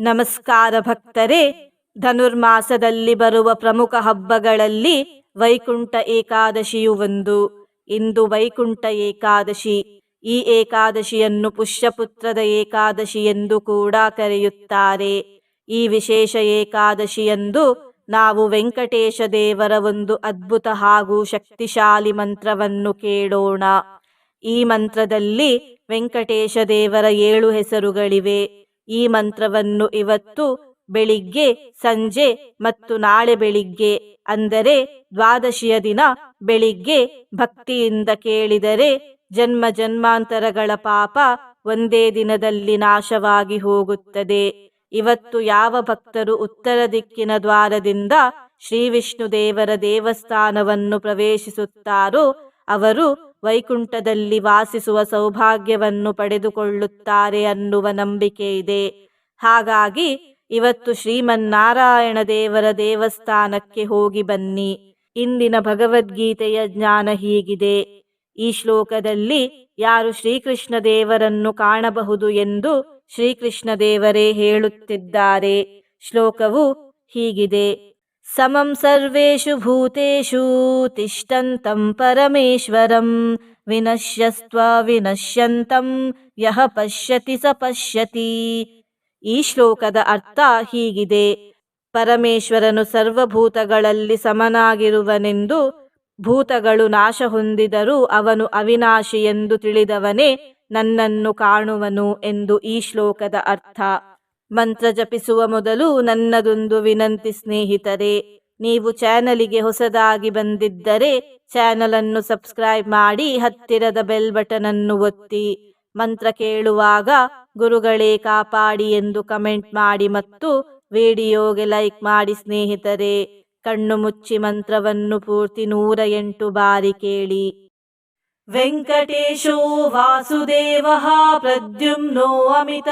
ನಮಸ್ಕಾರ ಭಕ್ತರೇ, ಧನುರ್ಮಾಸದಲ್ಲಿ ಬರುವ ಪ್ರಮುಖ ಹಬ್ಬಗಳಲ್ಲಿ ವೈಕುಂಠ ಏಕಾದಶಿಯು ಒಂದು. ಇಂದು ವೈಕುಂಠ ಏಕಾದಶಿ. ಈ ಏಕಾದಶಿಯನ್ನು ಪುಷ್ಯಪುತ್ರದ ಏಕಾದಶಿ ಎಂದು ಕೂಡ ಕರೆಯುತ್ತಾರೆ. ಈ ವಿಶೇಷ ಏಕಾದಶಿಯಂದು ನಾವು ವೆಂಕಟೇಶ ದೇವರ ಒಂದು ಅದ್ಭುತ ಹಾಗೂ ಶಕ್ತಿಶಾಲಿ ಮಂತ್ರವನ್ನು ಕೇಳೋಣ. ಈ ಮಂತ್ರದಲ್ಲಿ ವೆಂಕಟೇಶ ದೇವರ ಏಳು ಹೆಸರುಗಳಿವೆ. ಈ ಮಂತ್ರವನ್ನು ಇವತ್ತು ಬೆಳಿಗ್ಗೆ, ಸಂಜೆ ಮತ್ತು ನಾಳೆ ಬೆಳಿಗ್ಗೆ, ಅಂದರೆ ದ್ವಾದಶಿಯ ದಿನ ಬೆಳಿಗ್ಗೆ ಭಕ್ತಿಯಿಂದ ಕೇಳಿದರೆ ಜನ್ಮ ಜನ್ಮಾಂತರಗಳ ಪಾಪ ಒಂದೇ ದಿನದಲ್ಲಿ ನಾಶವಾಗಿ ಹೋಗುತ್ತದೆ. ಇವತ್ತು ಯಾವ ಭಕ್ತರು ಉತ್ತರ ದಿಕ್ಕಿನ ದ್ವಾರದಿಂದ ಶ್ರೀ ವಿಷ್ಣು ದೇವರ ದೇವಸ್ಥಾನವನ್ನು ಪ್ರವೇಶಿಸುತ್ತಾರೋ, ಅವರು ವೈಕುಂಠದಲ್ಲಿ ವಾಸಿಸುವ ಸೌಭಾಗ್ಯವನ್ನು ಪಡೆದುಕೊಳ್ಳುತ್ತಾರೆ ಅನ್ನುವ ನಂಬಿಕೆ ಇದೆ. ಹಾಗಾಗಿ ಇವತ್ತು ಶ್ರೀಮನ್ನಾರಾಯಣ ದೇವರ ದೇವಸ್ಥಾನಕ್ಕೆ ಹೋಗಿ ಬನ್ನಿ. ಇಂದಿನ ಭಗವದ್ಗೀತೆಯ ಜ್ಞಾನ ಹೀಗಿದೆ. ಈ ಶ್ಲೋಕದಲ್ಲಿ ಯಾರು ಶ್ರೀಕೃಷ್ಣ ದೇವರನ್ನು ಕಾಣಬಹುದು ಎಂದು ಶ್ರೀಕೃಷ್ಣ ದೇವರೇ ಹೇಳುತ್ತಿದ್ದಾರೆ. ಶ್ಲೋಕವು ಹೀಗಿದೆ. ಸಮಂ ಸರ್ವೇಷು ಭೂತೇಷು ತಿಷ್ಟಂತಂ ಪರಮೇಶ್ವರಂ ವಿನಶ್ಯಸ್ತ್ವ ವಿನಶ್ಯಂತಂ ಯಹ ಪಶ್ಯತಿ ಸ ಪಶ್ಯತಿ ಈ ಶ್ಲೋಕದ ಅರ್ಥ ಹೀಗಿದೆ. ಪರಮೇಶ್ವರನು ಸರ್ವಭೂತಗಳಲ್ಲಿ ಸಮನಾಗಿರುವನೆಂದು, ಭೂತಗಳು ನಾಶ ಹೊಂದಿದರೂ ಅವನು ಅವಿನಾಶಿ ಎಂದು ತಿಳಿದವನೇ ನನ್ನನ್ನು ಕಾಣುವನು ಎಂದು ಈ ಶ್ಲೋಕದ ಅರ್ಥ. ಮಂತ್ರ ಜಪಿಸುವ ಮೊದಲು ನನ್ನದೊಂದು ವಿನಂತಿ ಸ್ನೇಹಿತರೆ, ನೀವು ಚಾನಲಿಗೆ ಹೊಸದಾಗಿ ಬಂದಿದ್ದರೆ ಚಾನಲ್ ಅನ್ನು ಸಬ್ಸ್ಕ್ರೈಬ್ ಮಾಡಿ ಹತ್ತಿರದ ಬೆಲ್ ಬಟನ್ ಅನ್ನು ಒತ್ತಿ, ಮಂತ್ರ ಕೇಳುವಾಗ ಗುರುಗಳೇ ಕಾಪಾಡಿ ಎಂದು ಕಮೆಂಟ್ ಮಾಡಿ ಮತ್ತು ವಿಡಿಯೋಗೆ ಲೈಕ್ ಮಾಡಿ ಸ್ನೇಹಿತರೆ, ಕಣ್ಣು ಮುಚ್ಚಿ ಮಂತ್ರವನ್ನು ಪೂರ್ತಿ ನೂರ ಎಂಟು ಬಾರಿ ಕೇಳಿ. ವೆಂಕಟೇಶೋ ವಾಸುದೇವ ಪ್ರದ್ಯುಮ್ನೋ ಅಮಿತ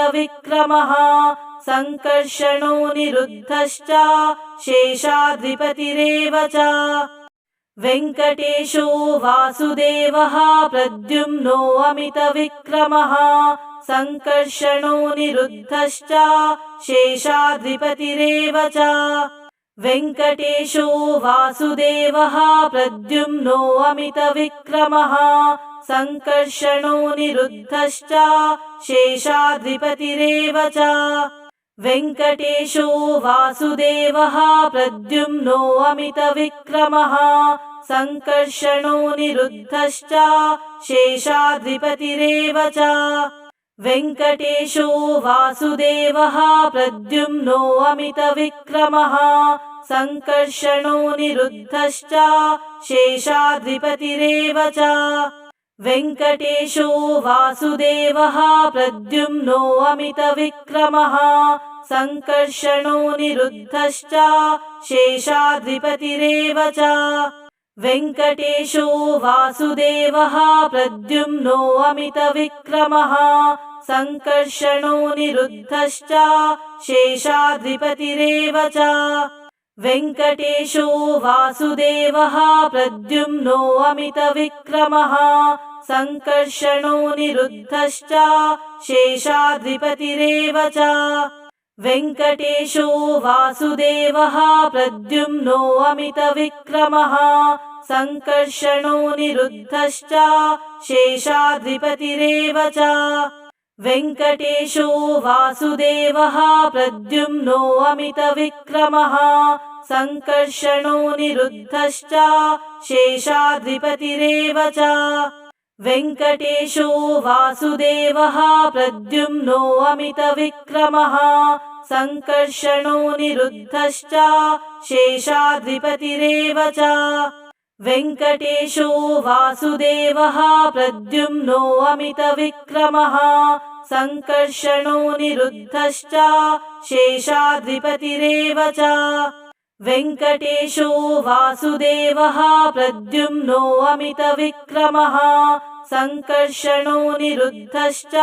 सङ्कर्षणो निरुद्धश्च शेषाधिपतिरेव च वेङ्कटेशो वासुदेवः प्रद्युम्नो अमितविक्रमः सङ्कर्षणो निरुद्धश्च शेषाधिपतिरेव च वेङ्कटेशो वासुदेवः प्रद्युम्नो अमितविक्रमः सङ्कर्षणो निरुद्धश्च शेषाधिपतिरेव च वेङ्कटेशो वासुदेवः प्रद्युम्नो अमितविक्रमः सङ्कर्षणो निरुद्धश्च शेषाधिपतिरेव च। वेङ्कटेशो वासुदेवः प्रद्युम्नो अमितविक्रमः सङ्कर्षणो निरुद्धश्च शेषाधिपतिरेव च। वेङ्कटेशो वासुदेवः प्रद्युम्नो अमितविक्रमः सङ्कर्षणो निरुद्धश्च शेषाधिपतिरेव च। वेङ्कटेशो वासुदेवः प्रद्युम्नो अमितविक्रमः सङ्कर्षणो निरुद्धश्च शेषाधिपतिरेव च। वेङ्कटेशो वासुदेवः प्रद्युम्नो अमितविक्रमः सङ्कर्षणो निरुद्धश्च शेषाधिपतिरेव च। वेङ्कटेशो वासुदेवः प्रद्युम्नो अमितविक्रमः सङ्कर्षणो निरुद्धश्च शेषाधिपतिरेव च। वेङ्कटेशो वासुदेवः प्रद्युम्नो अमितविक्रमः सङ्कर्षणो निरुद्धश्च शेषाधिपतिरेव च। वेङ्कटेशो वासुदेवः प्रद्युम्नो अमितविक्रमः सङ्कर्षणो निरुद्धश्च शेषाधिपतिरेव च। वेङ्कटेशो वासुदेवः प्रद्युम्नो अमितविक्रमः सङ्कर्षणो निरुद्धश्च शेषाधिपतिरेव च। वेङ्कटेशो वासुदेवः प्रद्युम्नो अमितविक्रमः सङ्कर्षणो निरुद्धश्च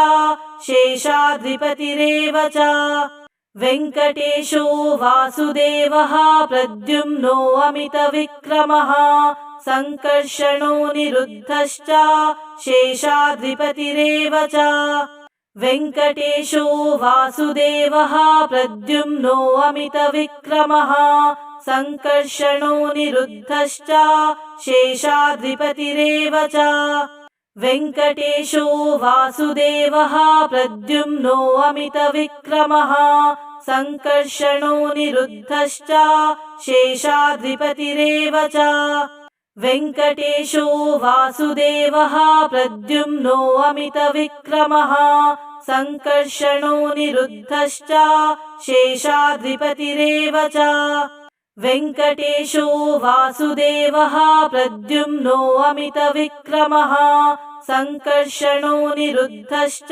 शेषाधिपतिरेव च। वेङ्कटेशो वासुदेवः प्रद्युम्नो अमितविक्रमः सङ्कर्षणो निरुद्धश्च शेषाधिपतिरेव च। वेङ्कटेशो वासुदेवः प्रद्युम्नो अमितविक्रमः सङ्कर्षणो निरुद्धश्च शेषाधिपतिरेव च। वेङ्कटेशो वासुदेवः प्रद्युम्नो अमितविक्रमः सङ्कर्षणो निरुद्धश्च शेषाधिपतिरेव च। वेङ्कटेशो वासुदेवः प्रद्युम्नो अमितविक्रमः सङ्कर्षणो निरुद्धश्च शेषाधिपतिरेव च वेङ्कटेशो वासुदेवः प्रद्युम्नो अमितविक्रमः सङ्कर्षणो निरुद्धश्च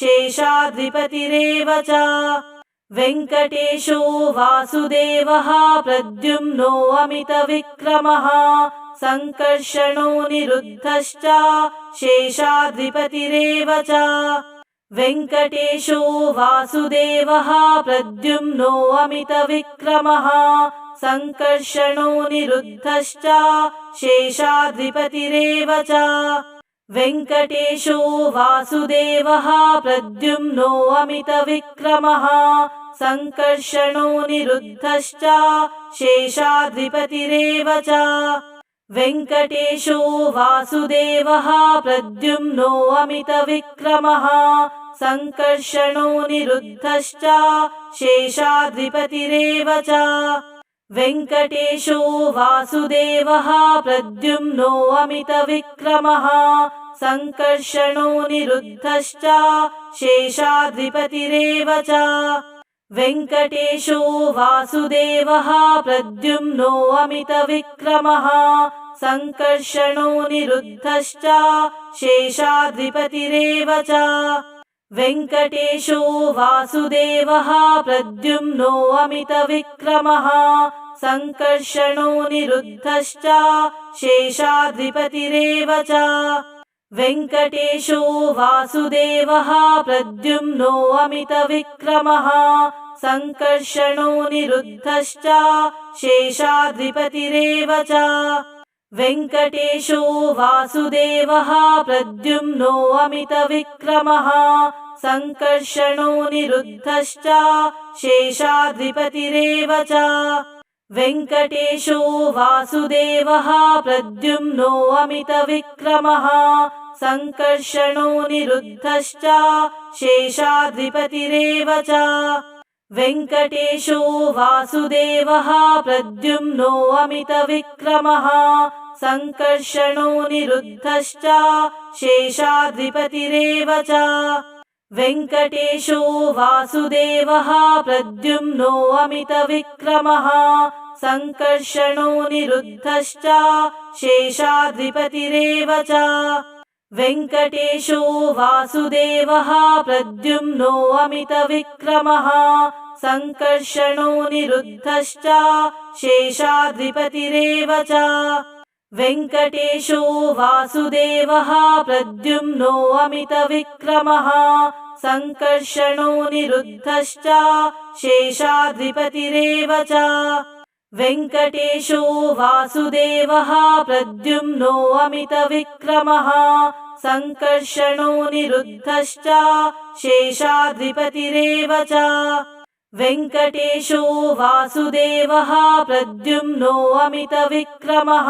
शेषाधिपतिरेव च। वेङ्कटेशो वासुदेवः प्रद्युम्नो अमितविक्रमः सङ्कर्षणो निरुद्धश्च शेषाधिपतिरेव च वेङ्कटेशो वासुदेवः प्रद्युम्नो अमितविक्रमः सङ्कर्षणो निरुद्धश्च शेषाधिपतिरेव च। वेङ्कटेशो वासुदेवः प्रद्युम्नो अमितविक्रमः सङ्कर्षणो निरुद्धश्च शेषाधिपतिरेव च वेङ्कटेशो वासुदेवः प्रद्युम्नो अमितविक्रमः सङ्कर्षणो निरुद्धश्च शेषाधिपतिरेव च। वेङ्कटेशो वासुदेवः प्रद्युम्नो अमितविक्रमः सङ्कर्षणो निरुद्धश्च शेषाधिपतिरेव च वेङ्कटेशो वासुदेवः प्रद्युम्नो अमितविक्रमः सङ्कर्षणो निरुद्धश्च शेषाधिपतिरेव च। वेङ्कटेशो वासुदेवः प्रद्युम्नो अमितविक्रमः सङ्कर्षणो निरुद्धश्च शेषाधिपतिरेव च वेङ्कटेशो वासुदेवः प्रद्युम्नो अमितविक्रमः सङ्कर्षणो निरुद्धश्च शेषाधिपतिरेव च। वेङ्कटेशो वासुदेवः प्रद्युम्नो अमितविक्रमः सङ्कर्षणो निरुद्धश्च शेषाधिपतिरेव च वेङ्कटेशो वासुदेवः प्रद्युम्नो अमितविक्रमः सङ्कर्षणो निरुद्धश्च शेषाधिपतिरेव च। वेङ्कटेशो वासुदेवः प्रद्युम्नो अमितविक्रमः सङ्कर्षणो निरुद्धश्च शेषाधिपतिरेव च वेङ्कटेशो वासुदेवः प्रद्युम्नो अमितविक्रमः सङ्कर्षणो निरुद्धश्च शेषाधिपतिरेव च। वेङ्कटेशो वासुदेवः प्रद्युम्नो अमितविक्रमः सङ्कर्षणो निरुद्धश्च शेषाधिपतिरेव च वेङ्कटेशो वासुदेवः प्रद्युम्नो अमितविक्रमः सङ्कर्षणो निरुद्धश्च शेषाधिपतिरेव च। वेङ्कटेशो वासुदेवः प्रद्युम्नो अमितविक्रमः सङ्कर्षणो निरुद्धश्च शेषाधिपतिरेव च। वेङ्कटेशो वासुदेवः प्रद्युम्नो अमितविक्रमः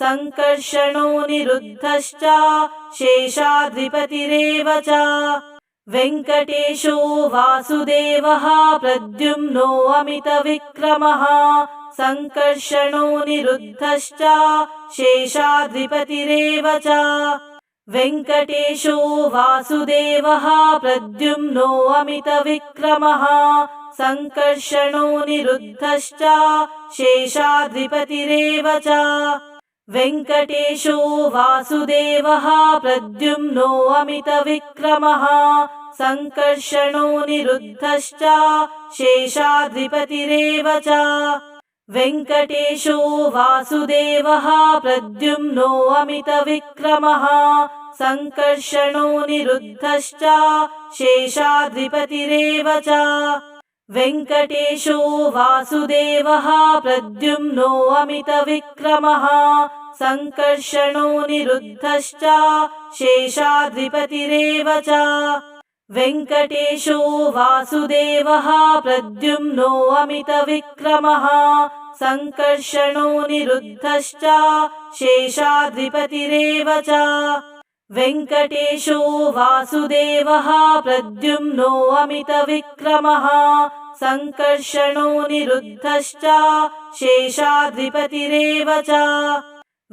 सङ्कर्षणो निरुद्धश्च शेषाधिपतिरेव च। वेङ्कटेशो वासुदेवः प्रद्युम्नो अमितविक्रमः सङ्कर्षणो निरुद्धश्च शेषाधिपतिरेव च। वेङ्कटेशो वासुदेवः प्रद्युम्नो अमितविक्रमः सङ्कर्षणो निरुद्धश्च शेषाधिपतिरेव च वेङ्कटेशो वासुदेवः प्रद्युम्नो अमितविक्रमः सङ्कर्षणो निरुद्धश्च शेषाधिपतिरेव च। वेङ्कटेशो वासुदेवः प्रद्युम्नो अमितविक्रमः सङ्कर्षणो निरुद्धश्च शेषाधिपतिरेव च वेङ्कटेशो वासुदेवः प्रद्युम्नो अमितविक्रमः सङ्कर्षणो निरुद्धश्च शेषाधिपतिरेव च। वेङ्कटेशो वासुदेवः प्रद्युम्नो अमितविक्रमः सङ्कर्षणो निरुद्धश्च शेषाधिपतिरेव च वेङ्कटेशो वासुदेवः प्रद्युम्नो अमितविक्रमः सङ्कर्षणो निरुद्धश्च शेषाधिपतिरेव च।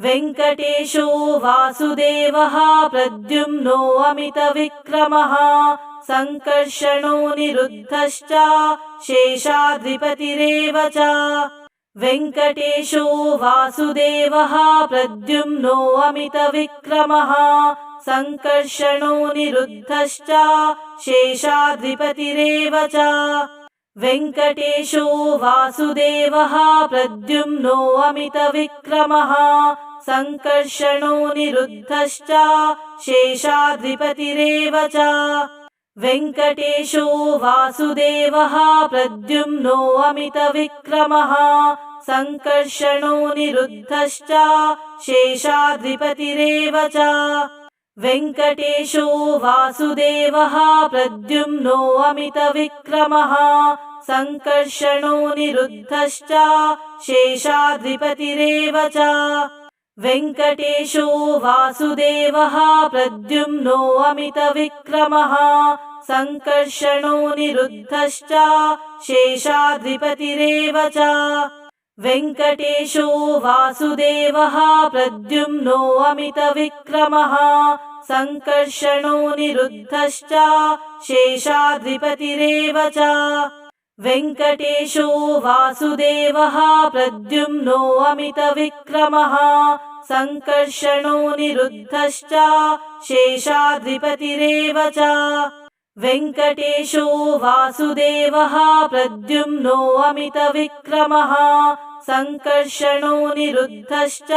वेङ्कटेशो वासुदेवः प्रद्युम्नो अमितविक्रमः सङ्कर्षणो निरुद्धश्च शेषाधिपतिरेव च। वेङ्कटेशो वासुदेवः प्रद्युम्नो अमितविक्रमः सङ्कर्षणो निरुद्धश्च शेषाधिपतिरेव च। वेङ्कटेशो वासुदेवः प्रद्युम्नो अमितविक्रमः सङ्कर्षणो निरुद्धश्च शेषाधिपतिरेव च। वेङ्कटेशो वासुदेवः प्रद्युम्नो अमितविक्रमः सङ्कर्षणो निरुद्धश्च शेषाधिपतिरेव च वेङ्कटेशो वासुदेवः प्रद्युम्नो अमितविक्रमः सङ्कर्षणो निरुद्धश्च शेषाधिपतिरेव च। वेङ्कटेशो वासुदेवः प्रद्युम्नो अमितविक्रमः सङ्कर्षणो निरुद्धश्च शेषाधिपतिरेव च। वेङ्कटेशो वासुदेवः प्रद्युम्नो अमितविक्रमः सङ्कर्षणो निरुद्धश्च शेषाधिपतिरेव च। वेङ्कटेशो वासुदेवः प्रद्युम्नो अमितविक्रमः सङ्कर्षणो निरुद्धश्च शेषाधिपतिरेव च। वेङ्कटेशो वासुदेवः प्रद्युम्नो अमितविक्रमः सङ्कर्षणो निरुद्धश्च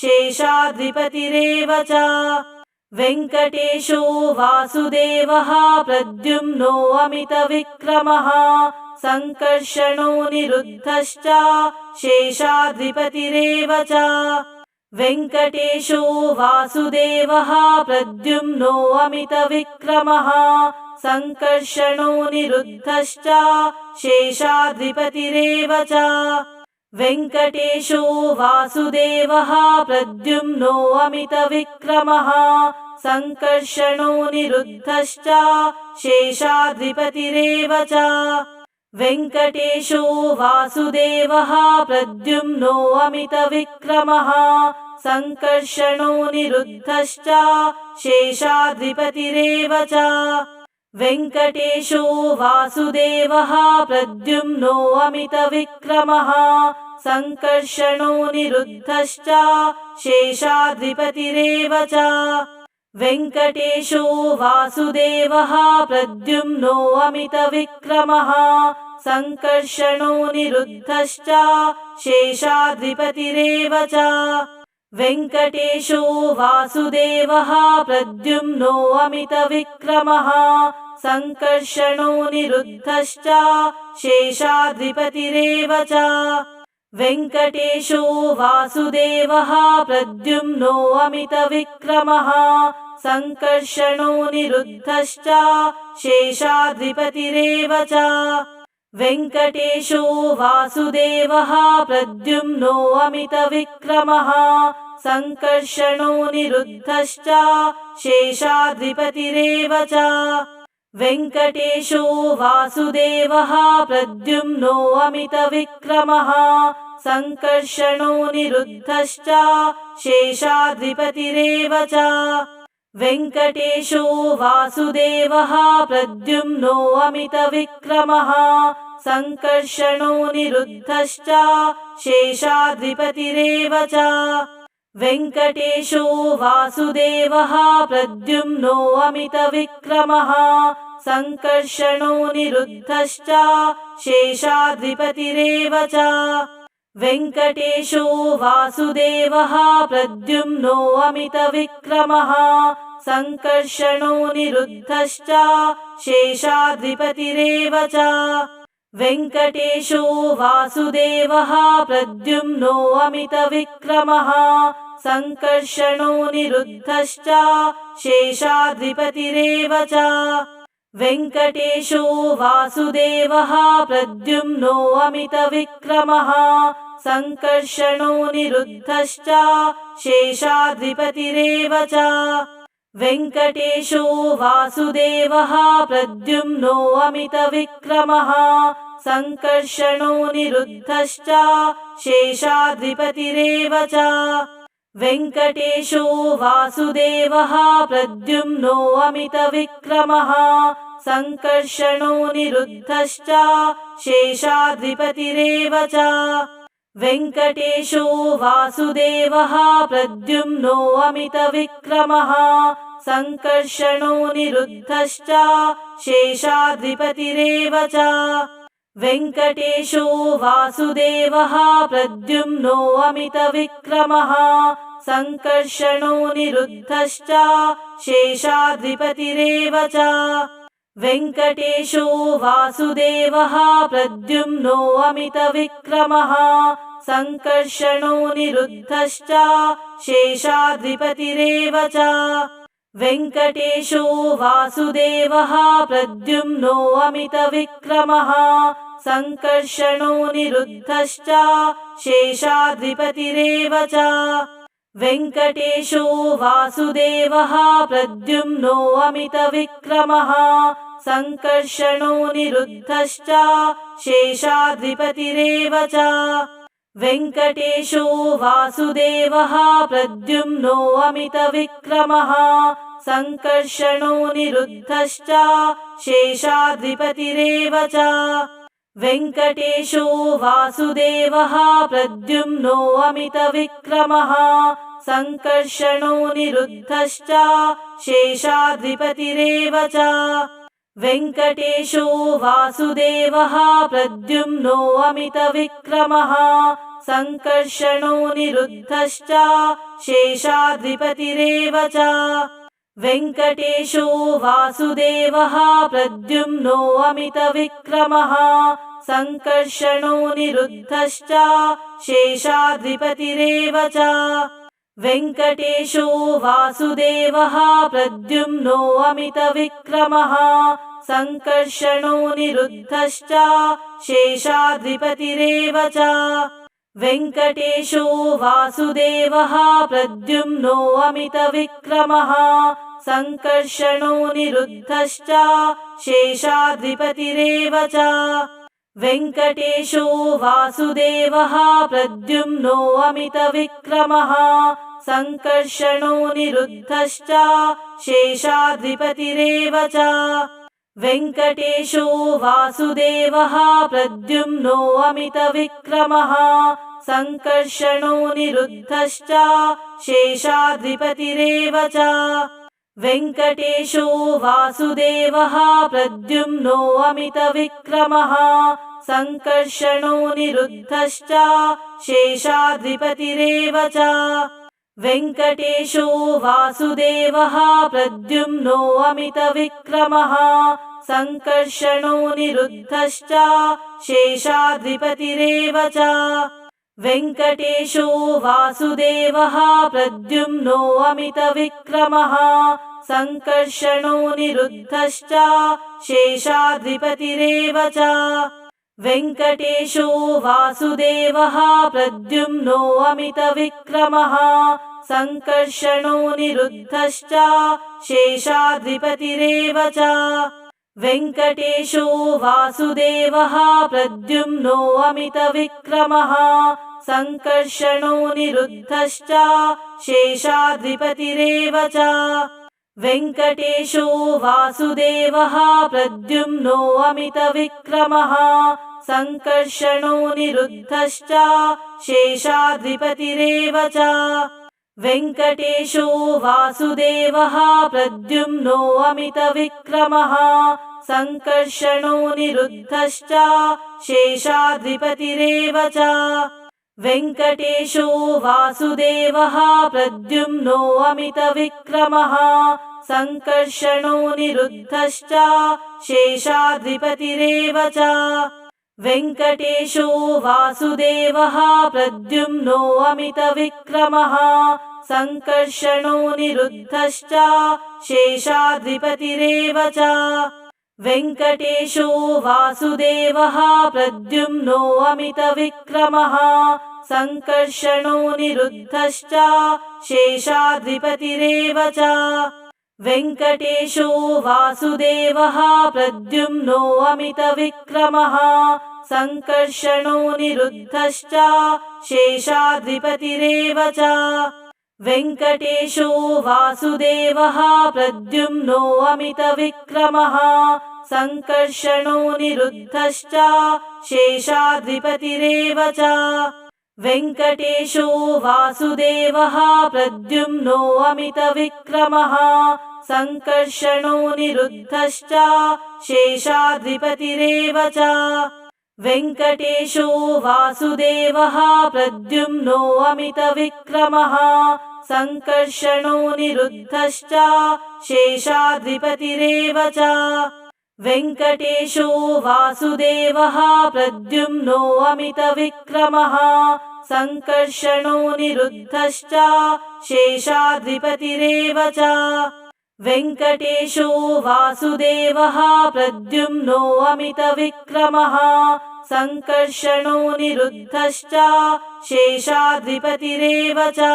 शेषाधिपतिरेव च वेङ्कटेशो वासुदेवः प्रद्युम्नो अमितविक्रमः सङ्कर्षणो निरुद्धश्च शेषाधिपतिरेव च। वेङ्कटेशो वासुदेवः प्रद्युम्नो अमितविक्रमः सङ्कर्षणो निरुद्धश्च शेषाधिपतिरेव च। वेङ्कटेशो वासुदेवः प्रद्युम्नो अमितविक्रमः सङ्कर्षणो निरुद्धश्च शेषाधिपतिरेव च वेङ्कटेशो वासुदेवः प्रद्युम्नो अमितविक्रमः सङ्कर्षणो निरुद्धश्च शेषाधिपतिरेव च वेङ्कटेशो वासुदेवः प्रद्युम्नो अमितविक्रमः सङ्कर्षणो निरुद्धश्च शेषाधिपतिरेव च वेङ्कटेशो वासुदेवः प्रद्युम्नो अमितविक्रमः सङ्कर्षणो निरुद्धश्च शेषाधिपतिरेव च वेङ्कटेशो वासुदेवः प्रद्युम्नो अमितविक्रमः सङ्कर्षणो निरुद्धश्च शेषाधिपतिरेव च वेङ्कटेशो वासुदेवः प्रद्युम्नो अमितविक्रमः सङ्कर्षणो निरुद्धश्च शेषाधिपतिरेव च वेङ्कटेशो वासुदेवः प्रद्युम्नो अमितविक्रमः सङ्कर्षणो निरुद्धश्च शेषाधिपतिरेव च वेङ्कटेशो वासुदेवः प्रद्युम्नो अमितविक्रमः सङ्कर्षणो निरुद्धश्च शेषाधिपतिरेव च वेङ्कटेशो वासुदेवः प्रद्युम्नो अमितविक्रमः सङ्कर्षणो निरुद्धश्च शेषाधिपतिरेव च। वेङ्कटेशो वासुदेवः प्रद्युम्नो अमितविक्रमः सङ्कर्षणो निरुद्धश्च शेषाधिपतिरेव च वेङ्कटेशो वासुदेवः प्रद्युम्नो अमितविक्रमः सङ्कर्षणो निरुद्धश्च शेषाधिपतिरेव च। वेङ्कटेशो वासुदेवः प्रद्युम्नो अमितविक्रमः सङ्कर्षणो निरुद्धश्च शेषाधिपतिरेव च वेङ्कटेशो वासुदेवः प्रद्युम्नो अमितविक्रमः सङ्कर्षणो निरुद्धश्च शेषाधिपतिरेव च। वेङ्कटेशो वासुदेवः प्रद्युम्नो अमितविक्रमः सङ्कर्षणो निरुद्धश्च शेषाधिपतिरेव च वेङ्कटेशो वासुदेवः प्रद्युम्नो अमितविक्रमः सङ्कर्षणो निरुद्धश्च शेषाधिपतिरेव च। वेङ्कटेशो वासुदेवः प्रद्युम्नो अमितविक्रमः सङ्कर्षणो निरुद्धश्च शेषाधिपतिरेव च वेङ्कटेशो वासुदेवः प्रद्युम्नो अमितविक्रमः सङ्कर्षणो निरुद्धश्च शेषाधिपतिरेव च वेङ्कटेशो वासुदेवः प्रद्युम्नो अमितविक्रमः सङ्कर्षणो निरुद्धश्च शेषाधिपतिरेव च वेङ्कटेशो वासुदेवः प्रद्युम्नो अमितविक्रमः सङ्कर्षणो निरुद्धश्च शेषाधिपतिरेव च। वेङ्कटेशो वासुदेवः प्रद्युम्नो अमितविक्रमः सङ्कर्षणो निरुद्धश्च शेषाधिपतिरेव च। वेङ्कटेशो वासुदेवः प्रद्युम्नो अमितविक्रमः सङ्कर्षणो निरुद्धश्च शेषाधिपतिरेव च वेङ्कटेशो वासुदेवः प्रद्युम्नो अमितविक्रमः सङ्कर्षणो निरुद्धश्च शेषाधिपतिरेव च। वेङ्कटेशो वासुदेवः प्रद्युम्नो अमितविक्रमः सङ्कर्षणो निरुद्धश्च शेषाधिपतिरेव च वेङ्कटेशो वासुदेवः प्रद्युम्नो अमितविक्रमः सङ्कर्षणो निरुद्धश्च शेषाधिपतिरेव च। वेङ्कटेशो वासुदेवः प्रद्युम्नो अमितविक्रमः सङ्कर्षणो निरुद्धश्च शेषाधिपतिरेव च वेङ्कटेशो वासुदेवः प्रद्युम्नो अमितविक्रमः सङ्कर्षणो निरुद्धश्च शेषाधिपतिरेव च। वेङ्कटेशो वासुदेवः प्रद्युम्नो अमितविक्रमः सङ्कर्षणो निरुद्धश्च शेषाधिपतिरेव च वेङ्कटेशो वासुदेवः प्रद्युम्नो अमितविक्रमः सङ्कर्षणो निरुद्धश्च शेषाधिपतिरेव च। वेङ्कटेशो वासुदेवः प्रद्युम्नो अमितविक्रमः सङ्कर्षणो निरुद्धश्च शेषाधिपतिरेव च वेङ्कटेशो वासुदेवः प्रद्युम्नो अमितविक्रमः सङ्कर्षणो निरुद्धश्च शेषाधिपतिरेव च। वेङ्कटेशो वासुदेवः प्रद्युम्नो अमितविक्रमः सङ्कर्षणो निरुद्धश्च शेषाधिपतिरेव च वेङ्कटेशो वासुदेवः प्रद्युम्नो अमितविक्रमः सङ्कर्षणो निरुद्धश्च शेषाधिपतिरेव च। वेङ्कटेशो वासुदेवः प्रद्युम्नो अमितविक्रमः सङ्कर्षणो निरुद्धश्च शेषाधिपतिरेव च वेङ्कटेशो वासुदेवः प्रद्युम्नो अमितविक्रमः सङ्कर्षणो निरुद्धश्च शेषाधिपतिरेव च। वेङ्कटेशो वासुदेवः प्रद्युम्नो अमितविक्रमः सङ्कर्षणो निरुद्धश्च शेषाधिपतिरेव च वेङ्कटेशो वासुदेवः प्रद्युम्नो अमितविक्रमः सङ्कर्षणो निरुद्धश्च शेषाधिपतिरेव च। वेङ्कटेशो वासुदेवः प्रद्युम्नो अमितविक्रमः सङ्कर्षणो निरुद्धश्च शेषाधिपतिरेव च वेङ्कटेशो वासुदेवः प्रद्युम्नो अमितविक्रमः सङ्कर्षणो निरुद्धश्च शेषाद्रिपतिरेव च। वेङ्कटेशो वासुदेवः प्रद्युम्नो अमितविक्रमः सङ्कर्षणो निरुद्धश्च शेषाद्रिपतिरेव च वेङ्कटेशो वासुदेवः प्रद्युम्नो अमितविक्रमः सङ्कर्षणो निरुद्धश्च शेषाद्रिपतिरेव च। वेङ्कटेशो वासुदेवः प्रद्युम्नो अमितविक्रमः सङ्कर्षणो निरुद्धश्च शेषाद्रिपतिरेव च वेङ्कटेशो वासुदेवः प्रद्युम्नो अमितविक्रमः सङ्कर्षणो निरुद्धश्च शेषाद्रिपतिरेव च। वेङ्कटेशो वासुदेवः प्रद्युम्नो अमितविक्रमः सङ्कर्षणो निरुद्धश्च शेषाद्रिपतिरेव च वेङ्कटेशो वासुदेवः प्रद्युम्नो अमितविक्रमः सङ्कर्षणो निरुद्धश्च शेषाद्रिपतिरेव च।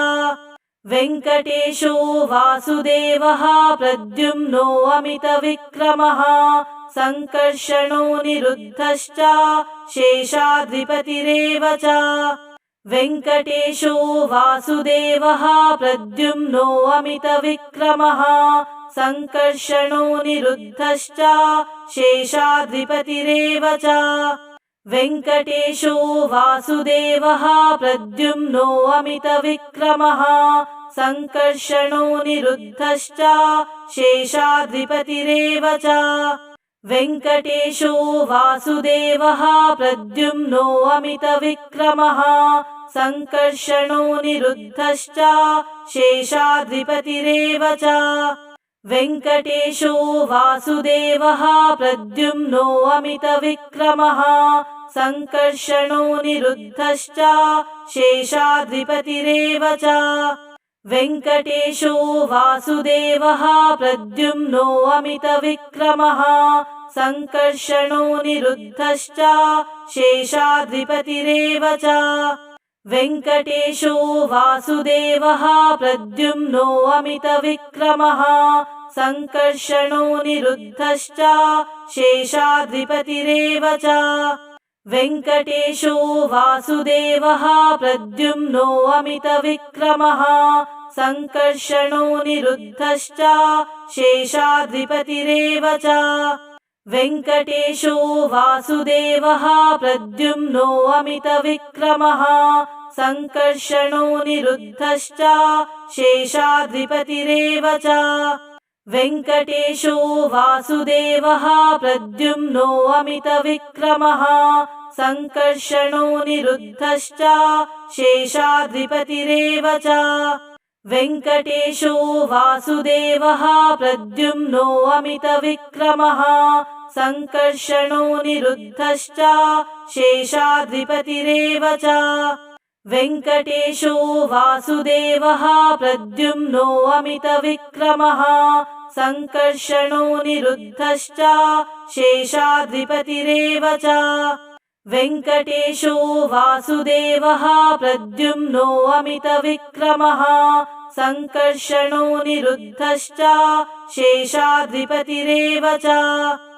वेङ्कटेशो वासुदेवः प्रद्युम्नो अमितविक्रमः सङ्कर्षणो निरुद्धश्च शेषाद्रिपतिरेव च वेङ्कटेशो वासुदेवः प्रद्युम्नो अमितविक्रमः सङ्कर्षणो निरुद्धश्च शेषाद्रिपतिरेव च। वेङ्कटेशो वासुदेवः प्रद्युम्नो अमितविक्रमः सङ्कर्षणो निरुद्धश्च शेषाद्रिपतिरेव च वेङ्कटेशो वासुदेवः प्रद्युम्नो अमितविक्रमः सङ्कर्षणो निरुद्धश्च शेषाद्रिपतिरेव च। वेङ्कटेशो वासुदेवः प्रद्युम्नो अमितविक्रमः सङ्कर्षणो निरुद्धश्च शेषाद्रिपतिरेव च वेङ्कटेशो वासुदेवः प्रद्युम्नो अमितविक्रमः सङ्कर्षणो निरुद्धश्च शेषाद्रिपतिरेव च। वेङ्कटेशो वासुदेवः प्रद्युम्नो अमितविक्रमः सङ्कर्षणो निरुद्धश्च शेषाद्रिपतिरेव च वेङ्कटेशो वासुदेवः प्रद्युम्नो अमितविक्रमः सङ्कर्षणो निरुद्धश्च शेषाद्रिपतिरेव च। वेङ्कटेशो वासुदेवः प्रद्युम्नो अमितविक्रमः सङ्कर्षणो निरुद्धश्च शेषाद्रिपतिरेव च वेङ्कटेशो वासुदेवः प्रद्युम्नो अमितविक्रमः सङ्कर्षणो निरुद्धश्च शेषाद्रिपतिरेव च। वेङ्कटेशो वासुदेवः प्रद्युम्नो अमितविक्रमः सङ्कर्षणो निरुद्धश्च शेषाद्रिपतिरेव च। वेङ्कटेशो वासुदेवः प्रद्युम्नो अमितविक्रमः सङ्कर्षणो निरुद्धश्च शेषाद्रिपतिरेव च। वेङ्कटेशो वासुदेवः प्रद्युम्नो अमितविक्रमः सङ्कर्षणो निरुद्धश्च शेषाद्रिपतिरेव च